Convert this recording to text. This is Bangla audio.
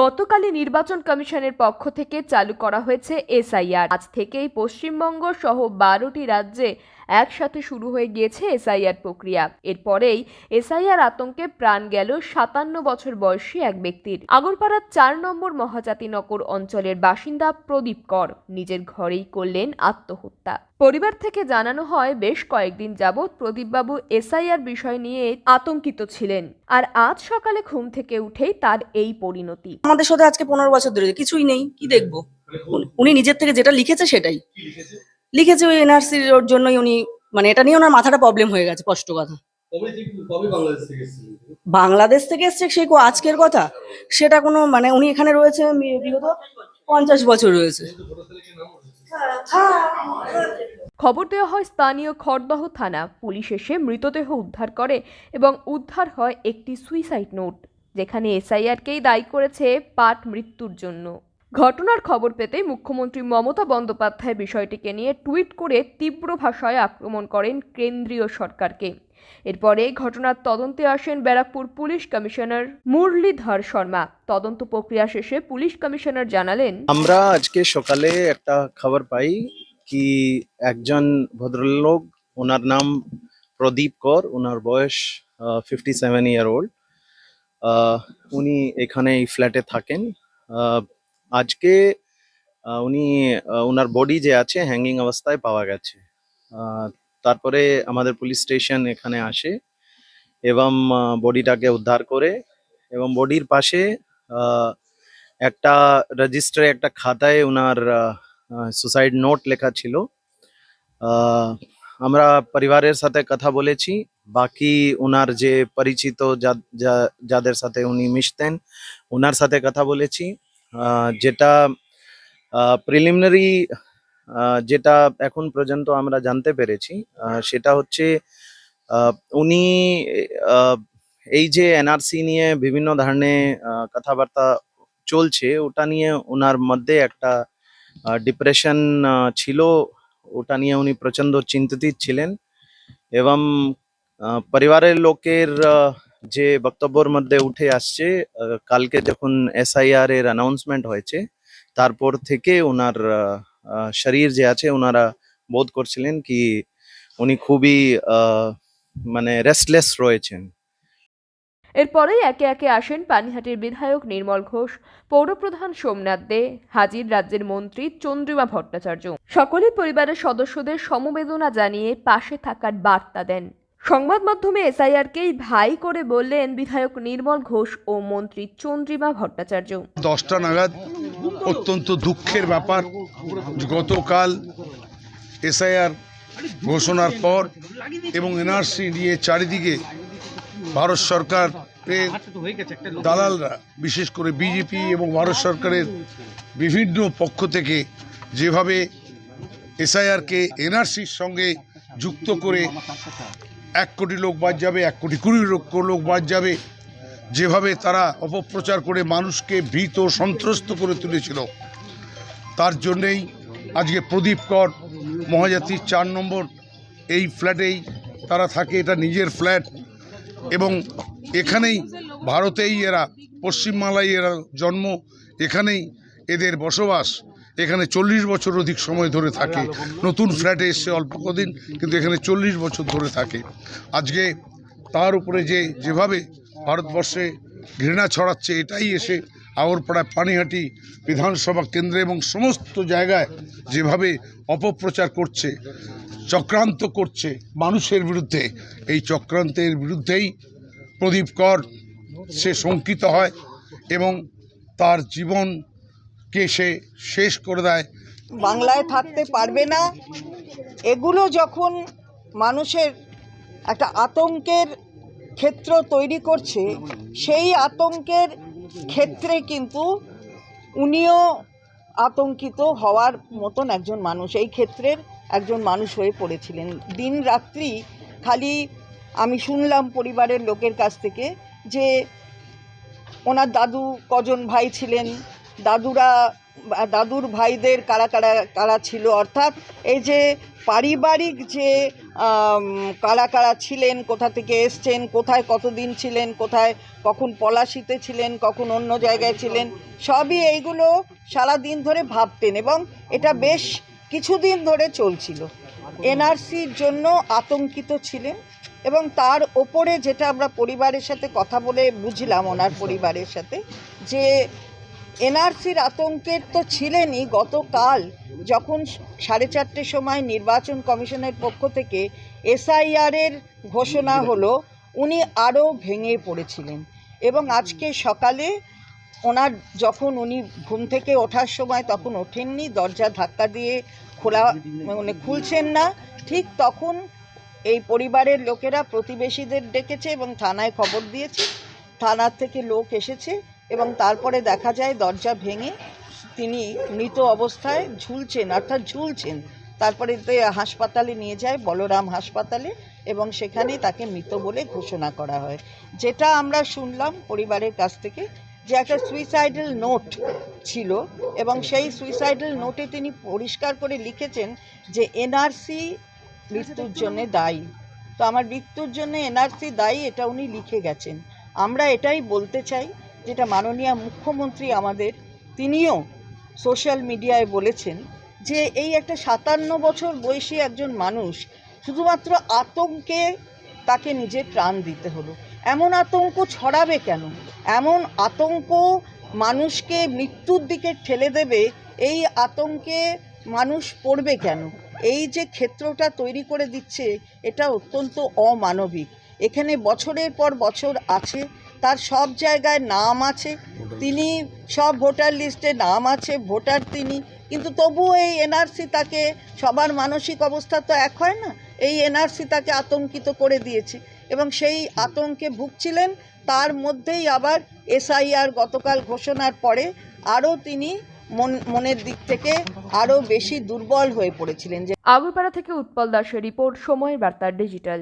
গতকালই নির্বাচন কমিশনের পক্ষ থেকে চালু করা হয়েছে এসআইআর। আজ থেকেই পশ্চিমবঙ্গ সহ বারোটি রাজ্যে একসাথে শুরু হয়ে গিয়েছে এসআইআর প্রক্রিয়া। এরপরেই এসআইআর আতঙ্কে প্রাণ গেল সাতান্ন বছর বয়সী এক ব্যক্তির। আগরপাড়ার চার নম্বর মহাজাতিনগর অঞ্চলের বাসিন্দা প্রদীপ কর নিজের ঘরেই করলেন আত্মহত্যা। পরিবার থেকে জানানো হয়, বেশ কয়েকদিন যাবৎ প্রদীপবাবু এসআইআর বিষয় নিয়ে আতঙ্কিত ছিলেন। আর আজ সকালে ঘুম থেকে উঠেই তার এই পরিণতি। আমাদের সাথে আজকে পনেরো বছর ধরে, কিছুই নেই, কি দেখব? উনি- নিজের থেকে যেটা লিখেছে সেটাই। লিখেছে ওই এনআরসির ওর জন্যই উনি মানে এটা নিয়ে ওনার মাথাটা প্রবলেম হয়ে গেছে, স্পষ্ট কথা। বাংলাদেশ থেকে এসছে সেই আজকের কথা? সেটা কোনো মানে উনি এখানে রয়েছে বিগত পঞ্চাশ বছর রয়েছে। খবর দেওয়া হয় স্থানীয় খড়দহ থানা। পুলিশ এসে মৃতদেহ উদ্ধার করে এবং উদ্ধার হয় একটি সুইসাইড নোট। যেখানে এসআইআরকেই দায়ী করেছে পাট মৃত্যুর জন্য। ঘটনার খবর পেতে মুখ্যমন্ত্রী মমতা বন্দ্যোপাধ্যায় বিষয়টিকে নিয়ে টুইট করে তীব্র ভাষায় আক্রমণ করেন কেন্দ্রীয় সরকারকে। এরপরে ঘটনার তদন্তে আসেন ব্যারাকপুর পুলিশ কমিশনার মুরলীধর শর্মা। তদন্ত প্রক্রিয়া শেষে পুলিশ কমিশনার জানালেন, আমরা আজকে সকালে একটা খবর পাই কি একজন ভদ্রলোক, ওনার নাম প্রদীপ কর, ওনার বয়স ফিফটি সেভেন ইয়ার ওল্ড উনি এখানে এই ফ্ল্যাটে থাকেন। আজকে উনি ওনার বডি যে আছে হ্যাঙ্গিং অবস্থায় পাওয়া গেছে। তারপরে আমাদের পুলিশ স্টেশন এখানে আসে এবং বডিটাকে উদ্ধার করে এবং বডির পাশে একটা রেজিস্টারে একটা খাতায় ওনার সুসাইড নোট লেখা ছিল। আমরা পরিবারের সাথে কথা বলেছি। বাকি ওনার যে পরিচিত যাদের সাথে উনি মিশতেন ওনার সাথে কথা বলেছি। যেটা প্রিলিমিনারি যেটা এখন পর্যন্ত আমরা জানতে পেরেছি সেটা হচ্ছে উনি এই যে এনআরসি নিয়ে বিভিন্ন ধরনের কথাবার্তা চলছে, ওটা নিয়ে ওনার মধ্যে একটা ডিপ্রেশন ছিল। ওটা নিয়ে উনি প্রচণ্ড চিন্তিত ছিলেন। এবং পরিবারের লোকের যে বক্তব্যর মধ্যে উঠে আসছে কালকে যখন এসআইআর এর অ্যানাউন্সমেন্ট হয়েছে, তারপর থেকে ওনার শরীর যে আছে, ওনারা বোধ করছিলেন কি উনি খুবই মানে রেস্টলেস রয়েছেন। এরপরেই একে একে আসেন পানিহাটির বিধায়ক নির্মল ঘোষ পৌরপ্রধান সোমনাথ দে, হাজির রাজ্যের মন্ত্রী চন্দ্রিমা ভট্টাচার্য। সকলেই পরিবারের সদস্যদের সমবেদনা জানিয়ে পাশে থাকার বার্তা দেন। সংবাদ মাধ্যমে এসআইআরকেই ভাই করে বললেন বিধায়ক নির্মল ঘোষ ও মন্ত্রী চন্দ্রিমা ভট্টাচার্য। দশটা নাগাদ অত্যন্ত দুঃখের ব্যাপার। গতকাল এসআইআর ঘোষণার পর এবং এনআরসি নিয়ে চারিদিকে ভারত সরকারের দালালরা, বিশেষ করে বিজেপি এবং ভারত সরকারের বিভিন্ন পক্ষ থেকে যেভাবে এসআইআরকে এনআরসির সঙ্গে যুক্ত করে এক কোটি লোক বাদ যাবে, এক কোটি কুড়ি লক্ষ লোক বাদ যাবে। যেভাবে তারা অপপ্রচার করে মানুষকে ভীত সন্ত্রস্ত করে তুলেছিল, তার জন্যেই আজকে প্রদীপ কর মহাজাতির চার নম্বর, এই ফ্ল্যাটেই তারা থাকে, এটা নিজের ফ্ল্যাট। এবং এখানেই ভারতেই এরা পশ্চিমবাংলায় এরা জন্ম, এখানেই এদের বসবাস। এখানে চল্লিশ বছর অধিক সময় ধরে থাকে। নতুন ফ্ল্যাটে এসছে অল্প কদিন, কিন্তু এখানে চল্লিশ বছর ধরে থাকে। আজকে তার উপরে যে, যেভাবে ভারতবর্ষে ঘৃণা ছড়াচ্ছে, এটাই এসে আগরপাড়ায় পানিহাটি বিধানসভা কেন্দ্রে এবং সমস্ত জায়গায় যেভাবে অপপ্রচার করছে, চক্রান্ত করছে, মানুষের বিরুদ্ধে, এই চক্রান্তের বিরুদ্ধেই প্রদীপ কর সে শঙ্কিত হয় এবং তার জীবনকে সে শেষ করে দেয়? বাংলায় থাকতে পারবে না। এগুলো যখন মানুষের একটা আতঙ্কের ক্ষেত্র তৈরি করছে, সেই আতঙ্কের ক্ষেত্রে কিন্তু উনিও আতঙ্কিত হওয়ার মতন একজন মানুষ, এই ক্ষেত্রের একজন মানুষ হয়ে পড়েছিলেন। দিন রাত্রি খালি আমি শুনলাম পরিবারের লোকের কাছ থেকে যে ওনার দাদু কজন ভাই ছিলেন দাদুরা দাদুর ভাইদের কারা কারা কারা ছিল? অর্থাৎ এই যে পারিবারিক যে কারা কারা ছিলেন, কোথা থেকে এসছেন, কোথায় কতদিন ছিলেন, কোথায় কখন পলাশিতে ছিলেন, কখন অন্য জায়গায় ছিলেন, সবই এইগুলো সারা দিন ধরে ভাবতেন এবং এটা বেশ কিছুদিন ধরে চলছিল। এনআরসির জন্য আতঙ্কিত ছিলেন এবং তার ওপরে যেটা আমরা পরিবারের সাথে কথা বলে বুঝলাম, ওনার পরিবারের সাথে, যে এনআরসির আতঙ্কের তো ছিলেনই গতকাল, যখন সাড়ে চারটের সময় নির্বাচন কমিশনের পক্ষ থেকে এসআইআরের ঘোষণা হলো, উনি আরও ভেঙে পড়েছিলেন। এবং আজকে সকালে ওনার যখন উনি ঘুম থেকে ওঠার সময় তখন ওঠেননি, দরজা ধাক্কা দিয়ে খোলা মানে খুলছেন না, ঠিক তখন এই পরিবারের লোকেরা প্রতিবেশীদের ডেকেছে এবং থানায় খবর দিয়েছে। থানার থেকে লোক এসেছে এবং তারপরে দেখা যায় দরজা ভেঙে তিনি মৃত অবস্থায় ঝুলছেন, অর্থাৎ ঝুলছেন। তারপরে হাসপাতালে নিয়ে যায়, বলরাম হাসপাতালে এবং সেখানে তাকে মৃত বলে ঘোষণা করা হয়। যেটা আমরা শুনলাম পরিবারের কাছ থেকে যে একটা সুইসাইডাল নোট ছিল এবং সেই সুইসাইডাল নোটে তিনি পরিষ্কার করে লিখেছেন যে এনআরসি মৃত্যুর জন্যে দায়ী। তো আমার মৃত্যুর জন্য এনআরসি দায়ী এটা উনি লিখে গেছেন। আমরা এটাই বলতে চাই যেটা মাননীয় মুখ্যমন্ত্রী আমাদের, তিনিও সোশ্যাল মিডিয়ায় বলেছেন যে এই একটা সাতান্ন বছর বয়সী একজন মানুষ শুধুমাত্র আতঙ্কে তাকে নিজের প্রাণ দিতে হলো। এমন আতঙ্ক ছড়াবে কেন? এমন আতঙ্ক মানুষকে মৃত্যুর দিকে ঠেলে দেবে, এই আতঙ্কে মানুষ পড়বে কেন? এই যে ক্ষেত্রটা তৈরি করে দিচ্ছে, এটা অত্যন্ত অমানবিক। এখানে বছরের পর বছর আছে তার সব জায়গায় নাম আছে। তিনি সব ভোটার লিস্টে নাম আছে ভোটার তিনি। কিন্তু তবুও এই এনআরসি তাকে সবার মানসিক অবস্থা তো এক হয় না এই এনআরসি তাকে আতঙ্কিত করে দিয়েছে। এবং সেই আতঙ্কে ভুগছিলেন তার মধ্যেই আবার এসআইআর গতকাল ঘোষণার পরে আরও তিনি মন মনের দিক থেকে আরও বেশি দুর্বল হয়ে পড়েছিলেন যে আগুরপাড়া থেকে উৎপল দাসের রিপোর্ট সময়ের বার্তা ডিজিটাল।